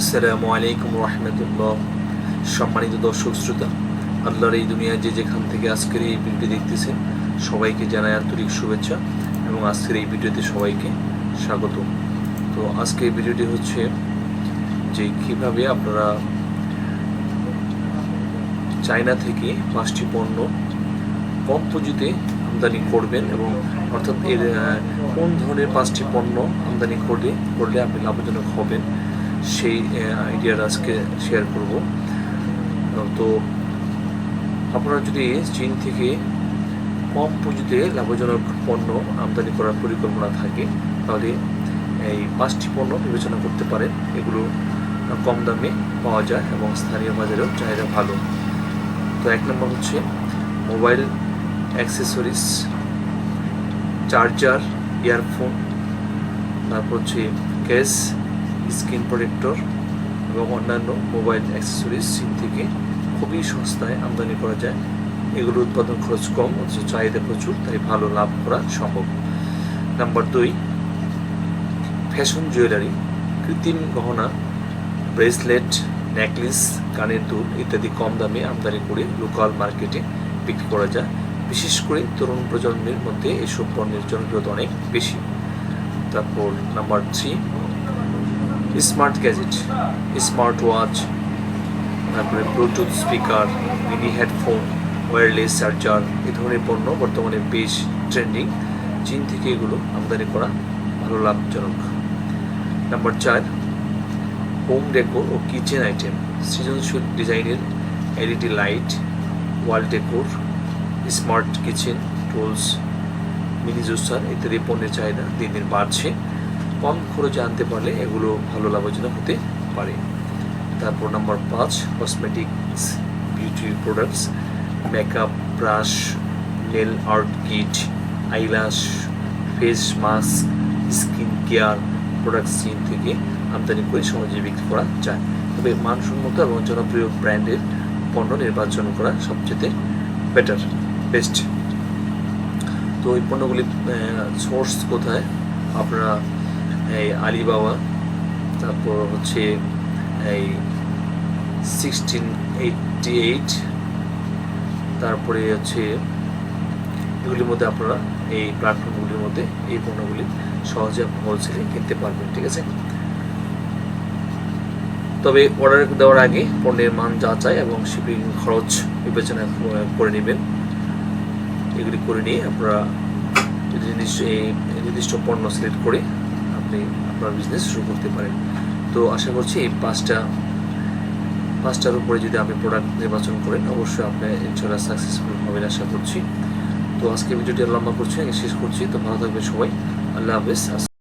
আসসালামু আলাইকুম রহমতুল্লাহ সম্মানিত দর্শক শ্রোতা, আল্লাহর এই দুনিয়ায় যে যেখান থেকে আজকের এই ভিডিওটি দেখতেছেন, সবাইকে জানাই আন্তরিক শুভেচ্ছা এবং আজকের এই ভিডিওতে সবাইকে স্বাগত। তো আজকের ভিডিওটি হচ্ছে যে কীভাবে আপনারা চায়না থেকে পাঁচটি পণ্য কম পুঁজিতে আমদানি করবেন এবং অর্থাৎ এর কোন ধরনের পাঁচটি পণ্য আমদানি করলে করলে আপনি লাভজনক হবেন সেই আইডিয়াটা আজকে শেয়ার করব। তো আপনারা যদি চীন থেকে কম পুঁজিতে লাভজনক পণ্য আমদানি করার পরিকল্পনা থাকে, তাহলে এই পাঁচটি পণ্য বিবেচনা করতে পারেন। এগুলো কম দামে পাওয়া যায় এবং স্থানীয় বাজারেও চাহিদা ভালো। তো এক নম্বর হচ্ছে মোবাইল অ্যাক্সেসরিজ, চার্জার, ইয়ারফোন, তারপর হচ্ছে কেস স্ক্রিন প্রোটেক্টর এবং অন্যান্য মোবাইল অ্যাক্সেসরিজ চীন থেকে খুবই সস্তায় আমদানি করা যায়। এগুলো উৎপাদন খরচ কম, অথচ চাহিদা প্রচুর, তাই ভালো লাভ করা সম্ভব। নাম্বার দুই, ফ্যাশন জুয়েলারি, কৃত্রিম গহনা, ব্রেসলেট, নেকলেস, কানের দুল ইত্যাদি কম দামে আমদানি করে লোকাল মার্কেটে বিক্রি করা যায়। বিশেষ করে তরুণ প্রজন্মের মধ্যে এসব পণ্যের জনপ্রিয়তা অনেক বেশি। তারপর number three smart gadget, smart watch, তারপরে bluetooth speaker, mini headphone, wireless charger, এ ধরনের পণ্য বর্তমানে বেশ ট্রেন্ডিং। চীন থেকে এগুলো আমদানি করা ভালো লাভজনক। নাম্বার চার, হোম ডেকোর ও কিচেন আইটেম। সৃজনশীল ডিজাইনের LED light, wall decor, smart kitchen, tools, mini juicer ইত্যাদি পণ্যের চাহিদা দিন দিন বাড়ছে। কম খরচে আনতে পারলে এগুলো ভালো লাভজনক হতে পারে। তারপর নাম্বার পাঁচ cosmetics beauty products makeup brush nail art kit eyelash face mask skin care products চীন থেকে আমদানি করে সহজে বিক্রি করা যায়। তবে মানসম্মত এবং জনপ্রিয় ব্র্যান্ডের পণ্য নির্বাচন করা সবচেয়ে বেটার বেস্ট তো এই পণ্যগুলি সোর্স কোথায়? আপনারা এই আলিবাবা, তারপর হচ্ছে এই সিক্সটিন এইটটি এইট তারপরে হচ্ছে এগুলির মধ্যে আপনারা এই প্ল্যাটফর্মগুলির মধ্যে এই পণ্যগুলি সহজে আপনি হোলসেলে কিনতে পারবেন, ঠিক আছে? তবে অর্ডার দেওয়ার আগে পণ্যের মান যাচাই এবং শিপিং খরচ বিবেচনা করে নেবেন। এগুলি করে নিয়ে আপনারা নির্দিষ্ট এই নির্দিষ্ট পণ্য সিলেক্ট করে আপনি আপনার বিজনেস শুরু করতে পারেন। তো আশা করছি এই পাঁচটা, পাঁচটার উপরে যদি আপনি প্রোডাক্ট নির্বাচন করেন, অবশ্যই আপনি ইনশাল্লাহ সাকসেসফুল হবেন আশা করছি। তো আজকে ভিডিওটি লম্বা করছি শেষ করছি। তো ভালো থাকবে সবাই। আল্লাহ হাফেজ।